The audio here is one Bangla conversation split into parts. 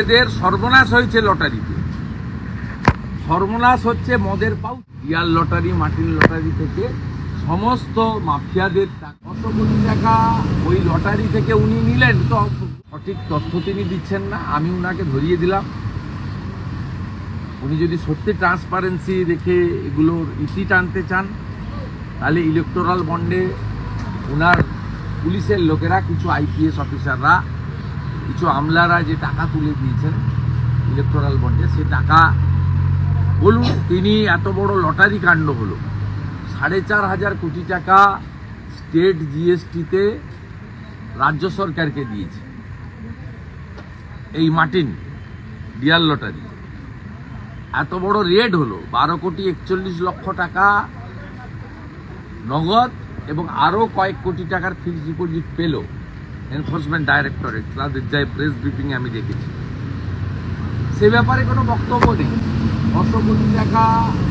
এদের সর্বনাশ হয়েছে লটারিতে। সর্বনাশ হচ্ছে মদের পাউ রিয়াল লটারি, মাটির লটারি থেকে সমস্ত মাফিয়াদের কত কোটি টাকা ওই লটারি থেকে উনি নিলেন? তো সঠিক তথ্য তিনি দিচ্ছেন না, আমি উনাকে ধরিয়ে দিলাম। উনি যদি সত্যি ট্রান্সপারেন্সি রেখে এগুলোর ইতি টানতে চান, তাহলে ইলেকটোরাল বন্ডে ওনার পুলিশের লোকেরা, কিছু আইপিএস অফিসাররা কিছু আমলারা যে টাকা তুলে দিয়েছেন ইলেকট্রাল বন্ডে সে টাকা বলুন, তিনি এত বড় লটারি কাণ্ড হলো। সাড়ে চার হাজার কোটি টাকা স্টেট জিএসটিতে রাজ্য সরকারকে দিয়েছে। এই মার্টিন ডিয়ার লটারি এত বড় রেড হলো, বারো কোটি একচল্লিশ লক্ষ টাকা নগদ এবং আরও কয়েক কোটি টাকার ফিক্সড ডিপোজিট পেল। এনফোর্সমেন্ট ডাইরেক্টরেট তাদের যাই প্রেস ব্রিফিংয়ে আমি দেখেছি। সে ব্যাপারে কোনো বক্তব্য নেই। ছশো কোটি টাকা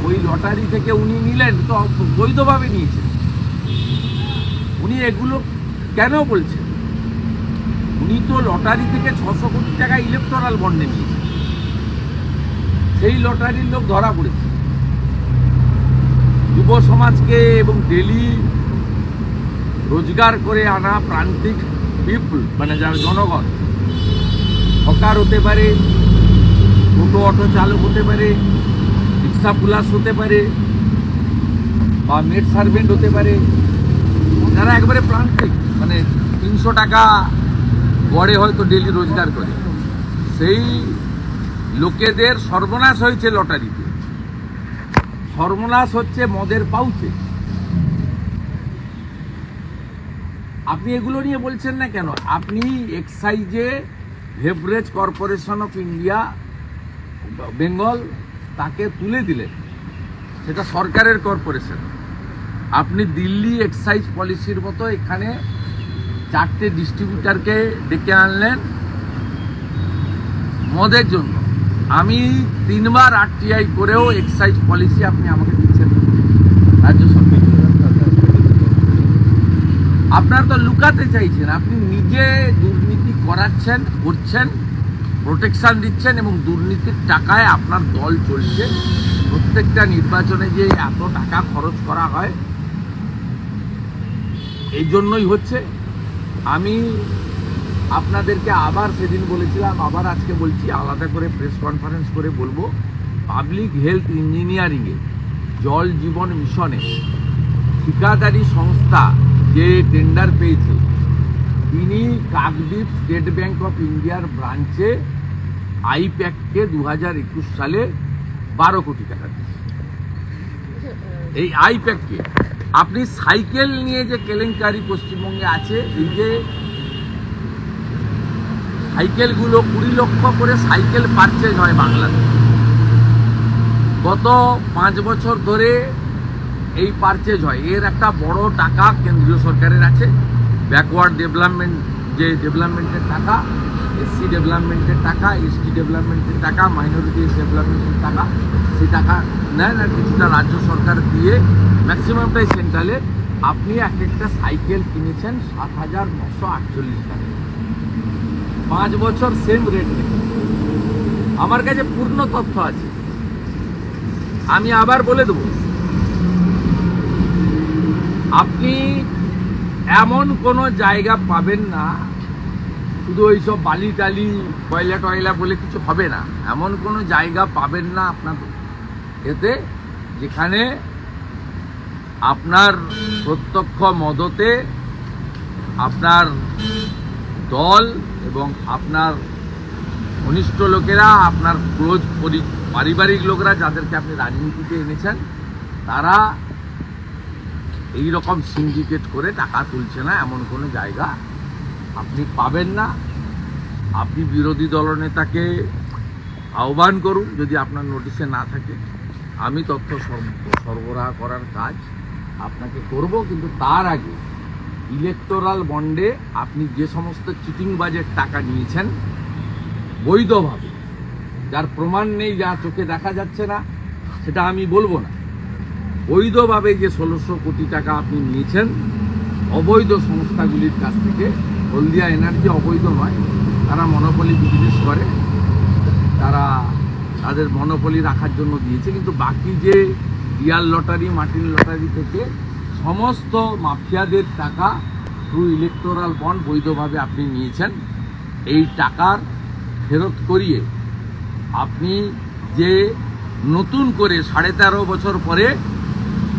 ওই লটারি থেকে উনি নিলেন, তো বৈধভাবে নিয়েছেন। উনি এগুলো কেন বলছেন? উনি তো লটারি থেকে ছশো কোটি টাকা ইলেকট্রাল বন্ডে নিয়েছেন। সেই লটারির লোক ধরা পড়েছে। যুব সমাজকে এবং ডেলি রোজগার করে আনা প্রান্তিক পিপল মানে যার জনগণ। হকার হতে পারে, টোটো, অটো চালক হতে পারে রিক্সা পুলাস হতে পারে, বা মেড সার্ভেন্ট হতে পারে। যারা একবারে প্রান্তিক মানে তিনশো টাকা গড়ে হয়তো ডেলি রোজগার করে। সেই লোকেদের সর্বনাশ হয়েছে লটারিতে। সর্বনাশ হচ্ছে মদের পাউচে। আপনি এগুলো নিয়ে বলছেন না কেন? আপনি এক্সাইজে beverage corporation of India Bengal তাকে তুলে দিলেন। সেটা সরকারের কর্পোরেশন আপনি দিল্লি এক্সাইজ পলিসির মতো এখানে চারটে ডিস্ট্রিবিউটারকে ডেকে আনলেন মদের জন্য। আমি তিনবার আরটিআই করেও এক্সাইজ পলিসি আপনি আমাকে দিচ্ছেন রাজ্য সরকার। আপনার তো লুকাতে চাইছেন, আপনি নিজে দুর্নীতি করাচ্ছেন, করছেন প্রোটেকশান দিচ্ছেন এবং দুর্নীতির টাকায় আপনার দল চলছে। প্রত্যেকটা নির্বাচনে যে এত টাকা খরচ করা হয়, এই জন্যই হচ্ছে। আমি আপনাদেরকে আবার সেদিন বলেছিলাম, আবার আজকে বলছি, আলাদা করে প্রেস কনফারেন্স করে বলব পাবলিক হেলথ ইঞ্জিনিয়ারিংয়ে জল জীবন মিশনে, ঠিকাদারি সংস্থা যে টেন্ডার পেয়েছে, তিনি কাকদ্বীপ স্টেট ব্যাংক অফ ইন্ডিয়ার ব্রাঞ্চে আইপ্যাককে দু হাজার একুশ সালে বারো কোটি টাকা দিয়েছে। এই আইপ্যাককে আপনি সাইকেল নিয়ে যে কেলেঙ্কারি পশ্চিমবঙ্গে আছে, এই যে সাইকেলগুলো কুড়ি লক্ষ করে সাইকেল পারচেজ হয় বাংলাতে গত পাঁচ বছর ধরে এই পারচেজ হয়। এর একটা বড় টাকা কেন্দ্রীয় সরকারের আছে। ব্যাকওয়ার্ড ডেভেলপমেন্ট যে ডেভেলপমেন্টের টাকা এসসি ডেভেলপমেন্টের টাকা এসটি ডেভেলপমেন্টের টাকা মাইনরিটি ডেভেলপমেন্টের টাকা, সেই টাকা নেন আর কিছুটা রাজ্য সরকার দিয়ে ম্যাক্সিমামটাই সেন্ট্রালে আপনি এক একটা সাইকেল কিনেছেন সাত হাজার নশো আটচল্লিশ টাকা। পাঁচ বছর সেম রেট আমার কাছে পূর্ণ তথ্য আছে। আমি আবার বলে দেবো। আপনি এমন কোনো জায়গা পাবেন না, শুধু ওই সব বালি টালি, কয়লা টয়লা বলে কিছু হবে না। এমন কোনো জায়গা পাবেন না আপনার এতে, যেখানে আপনার প্রত্যক্ষ মদতে আপনার দল এবং আপনার ঘনিষ্ঠ লোকেরা, আপনার ক্লোজ পারিবারিক লোকেরা যাদেরকে আপনি রাজনীতিতে এনেছেন, তারা এই রকম সিন্ডিকেট করে টাকা তুলছে না এমন কোনো জায়গা আপনি পাবেন না। আপনি বিরোধী দলনেতাকে আহ্বান করুন যদি আপনার নোটিশে না থাকে। আমি তথ্য সরবরাহ করার কাজ আপনাকে করব, কিন্তু তার আগে ইলেকটোরাল বন্ডে আপনি যে সমস্ত চিটিং বাজের টাকা নিয়েছেন, বৈধভাবে, যার প্রমাণ নেই, যা চোখে দেখা যাচ্ছে না, সেটা আমি বলব না। বৈধভাবে যে ষোলোশো কোটি টাকা আপনি নিয়েছেন, অবৈধ সংস্থাগুলির কাছ থেকে, হলদিয়া এনার্জি অবৈধ নয়, তারা মনোপলি বিজনেস করে, তারা তাদের মনোপলি রাখার জন্য দিয়েছে, কিন্তু বাকি যে রিয়াল লটারি, মার্টিন লটারি থেকে সমস্ত মাফিয়াদের টাকা থ্রু ইলেকটোরাল বন্ড বৈধভাবে আপনি নিয়েছেন, এই টাকার ফেরত করিয়ে আপনি যে নতুন করে সাড়ে তেরো বছর পরে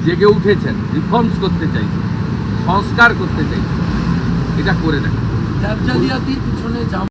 জেগে উঠেছেন রিফর্মস করতে চাইছেন সংস্কার করতে চাইছেন এটা করে দেখেন।